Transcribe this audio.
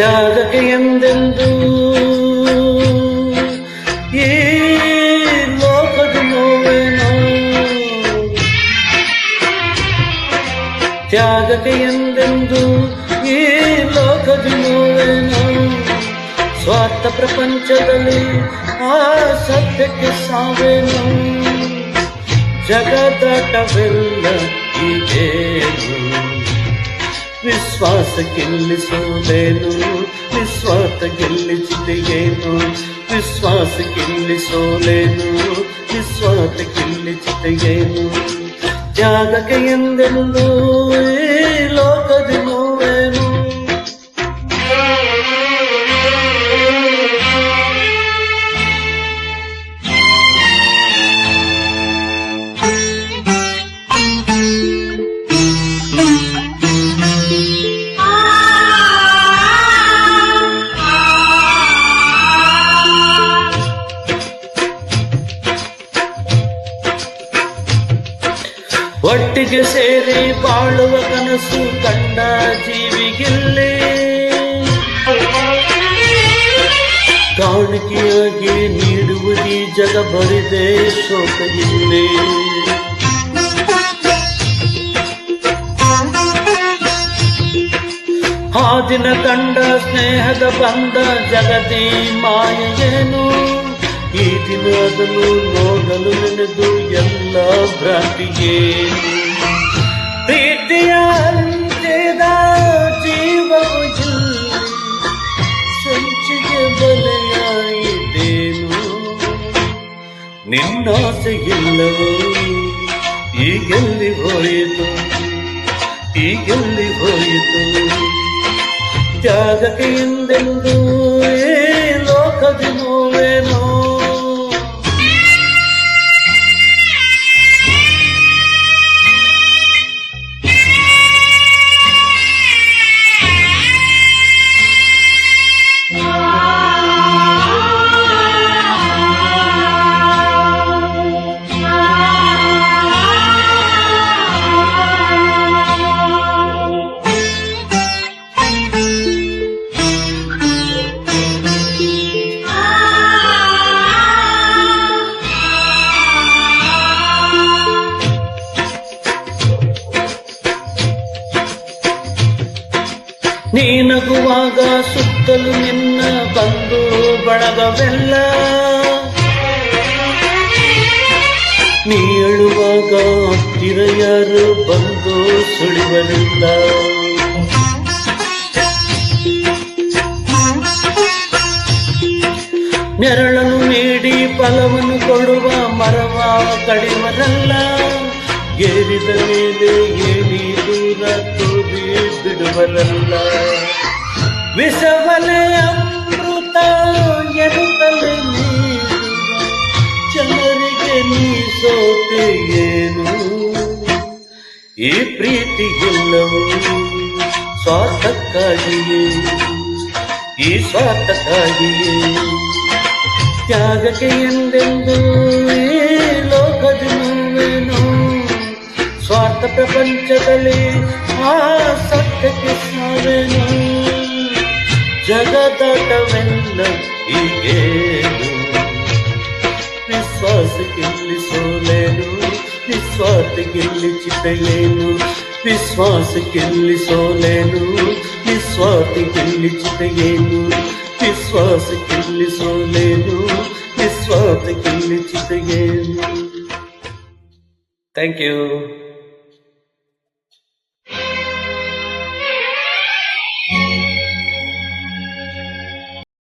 ತ್ಯಾಗಕ್ಕೆ ಎಂದೆಂದು? ಈ ಲೋಕದ ನೋವೇನೋ? ತ್ಯಾಗಕ್ಕೆ ಎಂದೆಂದು? ಈ ಲೋಕದ ನೋವೇನೋ? ಸ್ವಾರ್ಥ ಪ್ರಪಂಚದಲ್ಲಿ ಆ ಸತ್ಯಕ್ಕೆ ಸಾವೇನೋ? ಜಗದಾಟವೆಲ್ಲ ಈಗೇನು ವಿಶ್ವಾಸ ಗೆಲ್ಲಿಸೋದೇನು ನಿಸ್ವಾರ್ಥ ಗೆಲ್ಲಿಸಿದೆಯೇನು ವಿಶ್ವಾಸ ಗೆಲ್ಲಿಸೋಲೇನು ನಿಸ್ವಾರ್ಥ ಗೆಲ್ಲಿಸಿದೆಯೇನು ತ್ಯಾಗಕ್ಕೆ ಎಂದೆಂದು ಈ ಒಟ್ಟಿಗೆ ಸೇರಿ ಬಾಳುವ ಕನಸು ಕಂಡ ಜೀವಿಗಿಲ್ಲಿ. ಕಾಣಿಕೆಯಾಗಿ ನೀಡುವುದಿ ಜಗ ಬರಿದೆ ಶೋಕ ಇಲ್ಲಿ ಆ ದಿನ ಕಂಡ ಸ್ನೇಹದ ಬಂದ ಜಗತಿ ಮಾಯೇನು ಈ ದಿನ ನೋಡಲು ನೆನೆದು ಎಲ್ಲ ಭ್ರಾಂತಿಯೇ? ಪ್ರೀತಿಯ ಅಂತ್ಯದ ಜೀವವು ಇಲ್ಲಿ ಸಂಚಿಗೆ ಬಲೆಯಾಯಿತೇನು ನಿನ್ನಾಸೆ ಇಲ್ಲವೋ ಈಗೆಲ್ಲಿ ಹೋಯಿತು? ಈಗೆಲ್ಲಿ ಹೋಯಿತು? ತ್ಯಾಗಕ್ಕೆ ಲೋಕದಿ ಈ ನಗುವಾಗ ಸುತ್ತಲೂ ನಿನ್ನ ಬಂದು ಬಳಗವೆಲ್ಲ ನೀ ಅಳುವಾಗ ಹತ್ತಿರ ಯಾರು ಬಂದು ಸುಳಿವರಿಲ್ಲ ನೆರಳನ್ನು ನೀಡಿ ಫಲವನ್ನು ಕೊಡುವ ಮರವ ಕಡಿಮರಲ್ಲ. ಏರಿದ ಮೇಲೆ ಏನಿ ದೂರ ತೂರಿ ಬಿಡುವರಲ್ಲ. ವಿಷವಲೆ ಅಮೃತ ಎನ್ನುತ್ತಲೇ ನೀಡುವ ಜನರಿಗೆ ನೀ ಸೋತೆ ಏನು ಈ ಪ್ರೀತಿ ಎಲ್ಲವೂ ಸ್ವಾರ್ಥಕ್ಕಾಗಿಯೇ ಈ ಸ್ವಾರ್ಥಕ್ಕಾಗಿಯೇ ತ್ಯಾಗಕ್ಕೆ ಎಂದೆಂದು ಈ ಲೋಕದ ನೋವೇನು ಸ್ವಾರ್ಥ ಪ್ರಪಂಚದಲ್ಲಿ ಜಗದಾಟವೆಲ್ಲ ಈಗೇನು ವಿಶ್ವಾಸ ಗೆಲ್ಲಿಸೋಲೇನು ನಿಸ್ವಾರ್ಥ ಗೆಲ್ಲಿಚಿತೆಯೇನು ವಿಶ್ವಾಸ ಗೆಲ್ಲಿಸೋಲೇನು ನಿಸ್ವಾರ್ಥ ಗೆಲ್ಲಿಚಿತೆಯೇನು ವಿಶ್ವಾಸ ಗೆಲ್ಲಿಸೋಲೇನು ನಿಸ್ವಾರ್ಥ ಗೆಲ್ಲಿಚಿತೆಯೇನು ಥ್ಯಾಂಕ್ ಯು